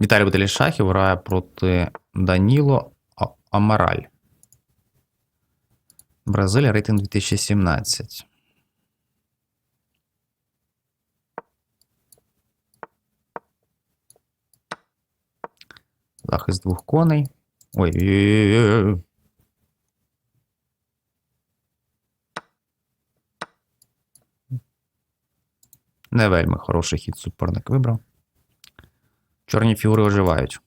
Віталій Баталій Шахів грає проти Даніло Амараль. Бразилія рейтинг 2017. Захист двох коней. Ой. ой-ой-ой. Не вельми хороший хід суперник вибрав. Чорні фігури оживають.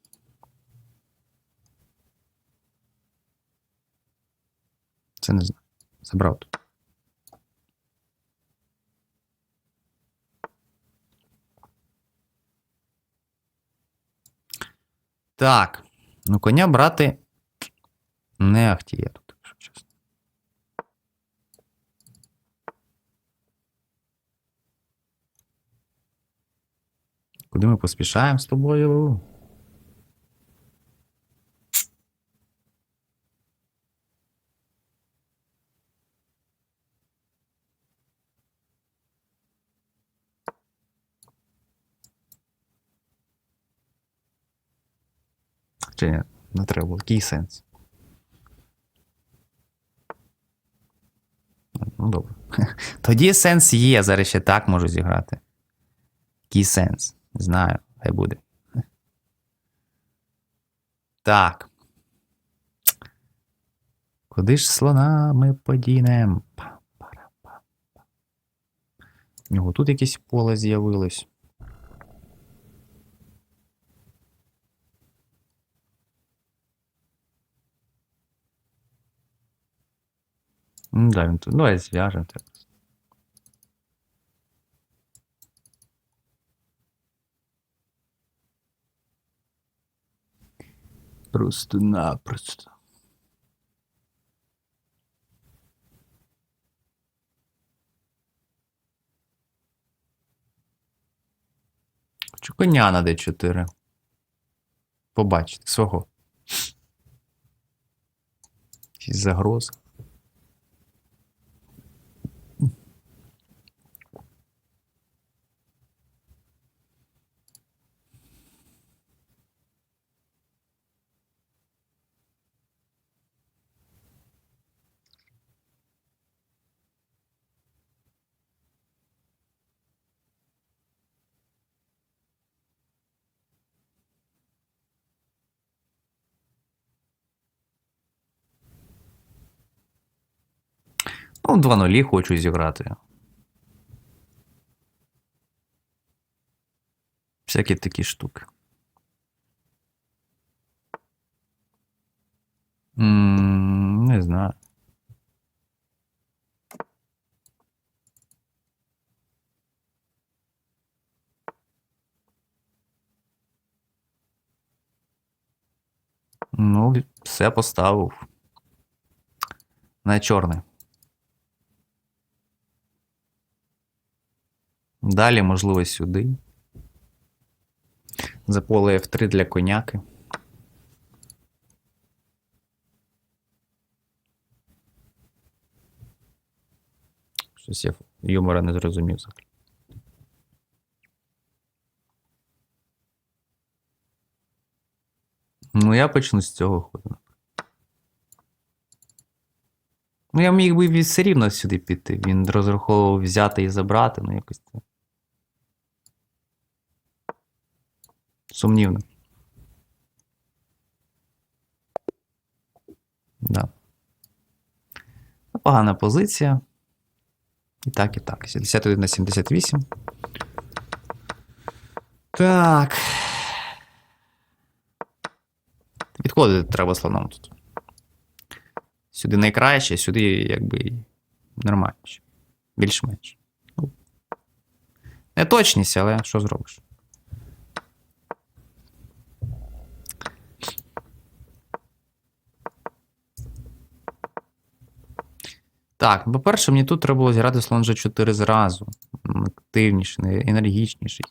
Це не знаю. Забрав тут. Так. Ну, коня брати не ахтіє тут, якщо чесно. Куди ми поспішаємо з тобою? Чи ні? Не треба було. Який сенс? Ну, добре. Тоді сенс є, зараз ще так можу зіграти. Який сенс? Не знаю, хай буде. Так. Куди ж слона ми подінем? У нього тут якесь поле з'явилось. Ну, да, він тут. Давай зв'яжемо. так. Просто-напросто. Хочу коня на D4. Побачити свого. Якісь загрози. Ну, 2-0 хочу зіграти. Всякі такі штуки. М, Не знаю. Ну, все поставив. На чорне. Далі, можливо, сюди. За поле F3 для коняки. Щось я юмора не зрозумів взагалі. Ну, я почну з цього ходу. Ну, я міг би все рівно сюди піти. Він розраховував взяти і забрати, ну якось це. Сумнівно. Да. Погана позиція. І так, і так. 71 на 78. Так. Відходити треба слоном тут. Сюди найкраще, сюди якби нормальніше. Більш-менш. Ну, Не точність, але що зробиш? Так, по-перше, мені тут треба було зіграти слон G4 зразу. Не- енергічніший.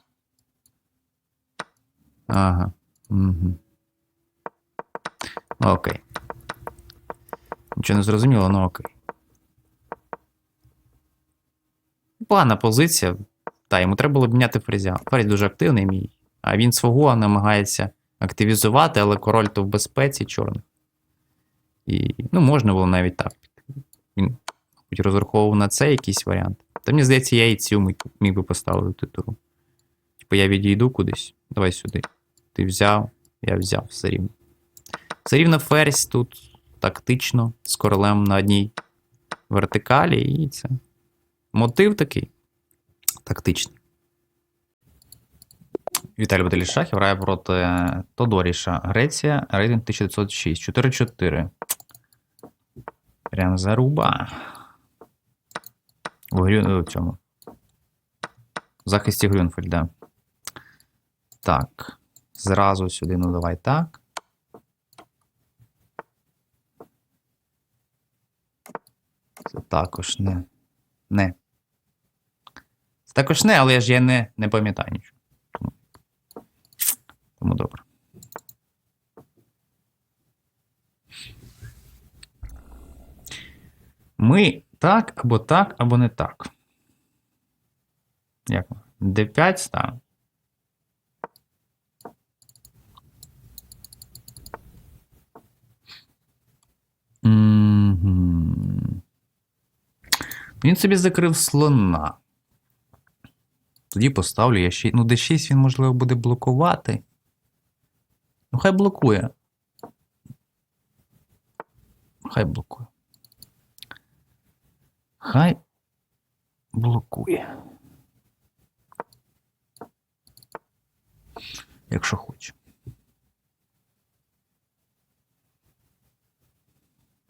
Ага. Угу. Окей. Нічого не зрозуміло, ну окей. Погана позиція. Та, йому треба було міняти фрезя. Ферзь дуже активний мій. А він свого намагається активізувати, але король то в безпеці чорних. І, ну, можна було навіть так. Він хоч розраховував на це якийсь варіант. Та мені здається, я і цю міг, би поставити туру. Типу я відійду кудись. Давай сюди. Ти взяв, я взяв все рівно. Все рівно ферзь тут тактично, з королем на одній вертикалі, і це. Мотив такий тактичний. Віталій Баталій Шахів грає проти Тодоріша. Греція, рейтинг 1906. 4-4. Прям заруба. В Грю... цьому. В захисті Грюнфельда. Так. Зразу сюди, ну давай так. Це також не. Не. Це також не, але я ж я не, не пам'ятаю нічого. Тому, тому добре. Ми так, або так, або не так. Як? ми? D5 ставимо. Він собі закрив слона. Тоді поставлю я ще. Ну, D6 він, можливо, буде блокувати. Ну, хай блокує. Хай блокує. Хай блокує. Якщо хоче.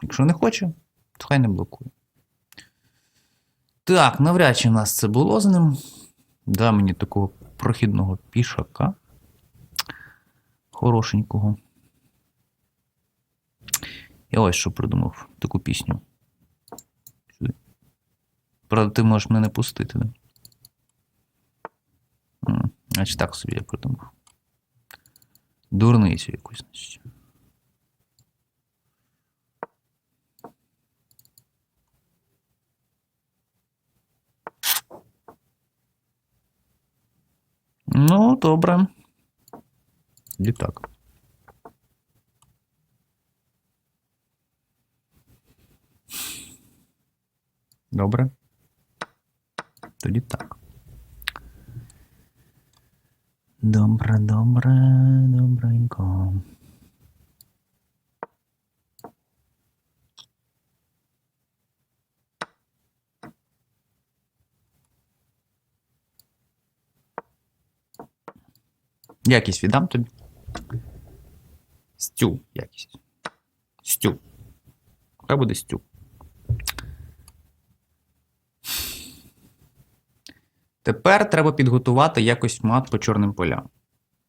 Якщо не хоче, то хай не блокує. Так, навряд чи в нас це було з ним. Да, мені такого прохідного пішака. Хорошенького. Я ось що придумав таку пісню. Правда, ти можеш мене не пустити. Значить, так собі я придумав. Дурницю якусь, значить. Ну, добре. Тоді так. Добре. Тоді так. Добре, добре, добренько. Якість віддам тобі. Стю якість. Стю. Хай буде стю. Тепер треба підготувати якось мат по чорним полям.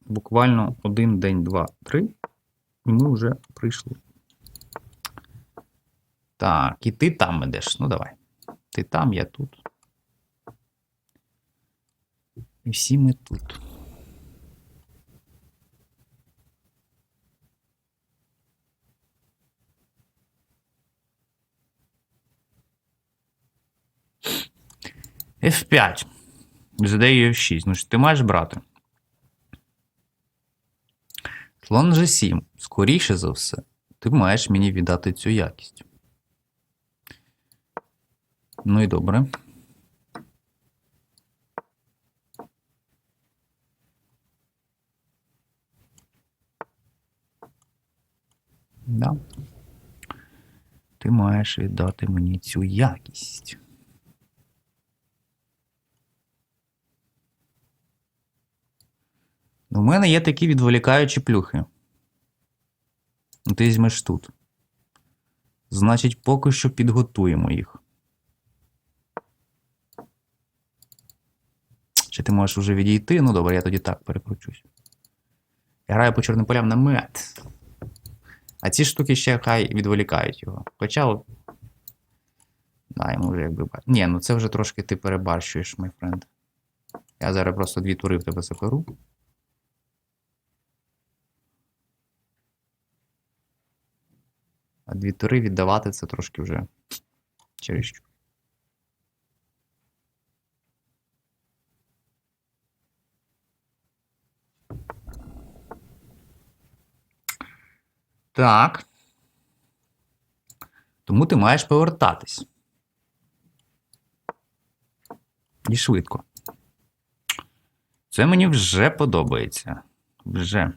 Буквально один день, два, три. І ми вже прийшли. Так, і ти там ідеш. Ну давай. Ти там, я тут. І всі ми тут. F5. Задає F6. Ну що ти маєш брати? Слон G7. Скоріше за все, ти маєш мені віддати цю якість. Ну і добре. Да. Ти маєш віддати мені цю якість. У мене є такі відволікаючі плюхи. Ти візьмеш тут. Значить, поки що підготуємо їх. Чи ти можеш вже відійти? Ну добре, я тоді так перекручусь. Я граю по чорним полям на мед. А ці штуки ще хай відволікають його. Хоча. от- Да, йому вже якби. Ні, ну це вже трошки ти перебарщуєш, мій френд. Я зараз просто дві тури в тебе заберу. А дві тури віддавати це трошки вже через що. Так. Тому ти маєш повертатись. І швидко. Це мені вже подобається. Вже.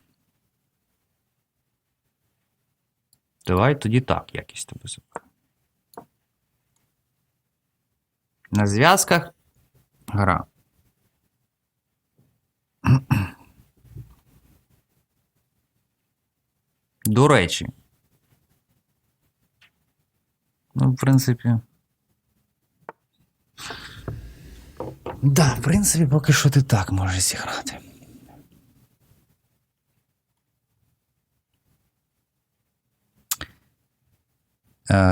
Давай тоді так, якість тебе заберу. На зв'язках гра. До речі. Ну, в принципі. Да, в принципі, поки що ти так можеш зіграти.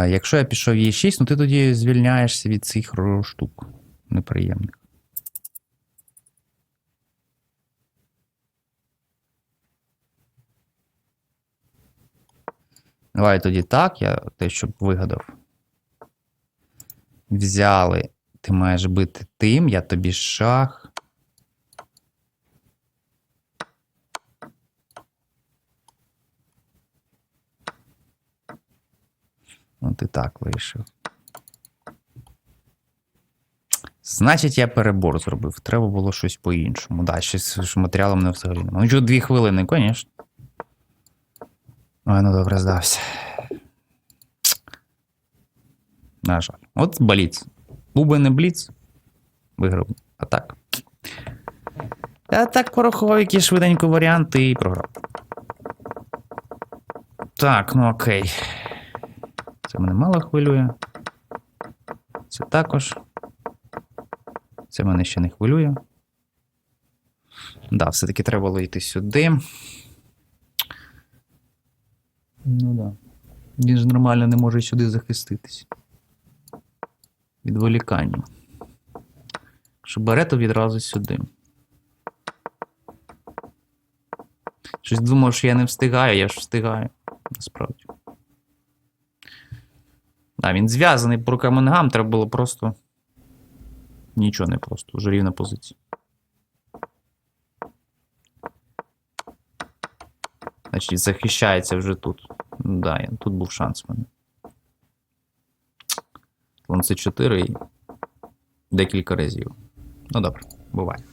Якщо я пішов є 6, ну ти тоді звільняєшся від цих штук неприємних. Давай тоді так, я те, щоб вигадав. Взяли, ти маєш бити тим, я тобі шах. Ну, ти так вирішив. Значить, я перебор зробив. Треба було щось по-іншому. Да, щось з матеріалом не взагалі немає. Ну, що, дві хвилини, звісно. Ну добре, здався. На жаль. От бліц. Був би не бліц. Виграв. А так. Я так порахував, які швиденько варіанти і програв. Так, ну окей. Це мене мало хвилює. Це також. Це мене ще не хвилює. Да, все-таки треба було йти сюди. Ну да. Він ж нормально не може сюди захиститись. Відволікання. Що бере, то відразу сюди. Щось думав, що я не встигаю, я ж встигаю. Насправді. Да, він зв'язаний і ногам, треба було просто. Нічого не просто, вже рівна позиція. Значить, захищається вже тут. Да, тут був шанс в мене. Слон це 4 і декілька разів. Ну добре, буває.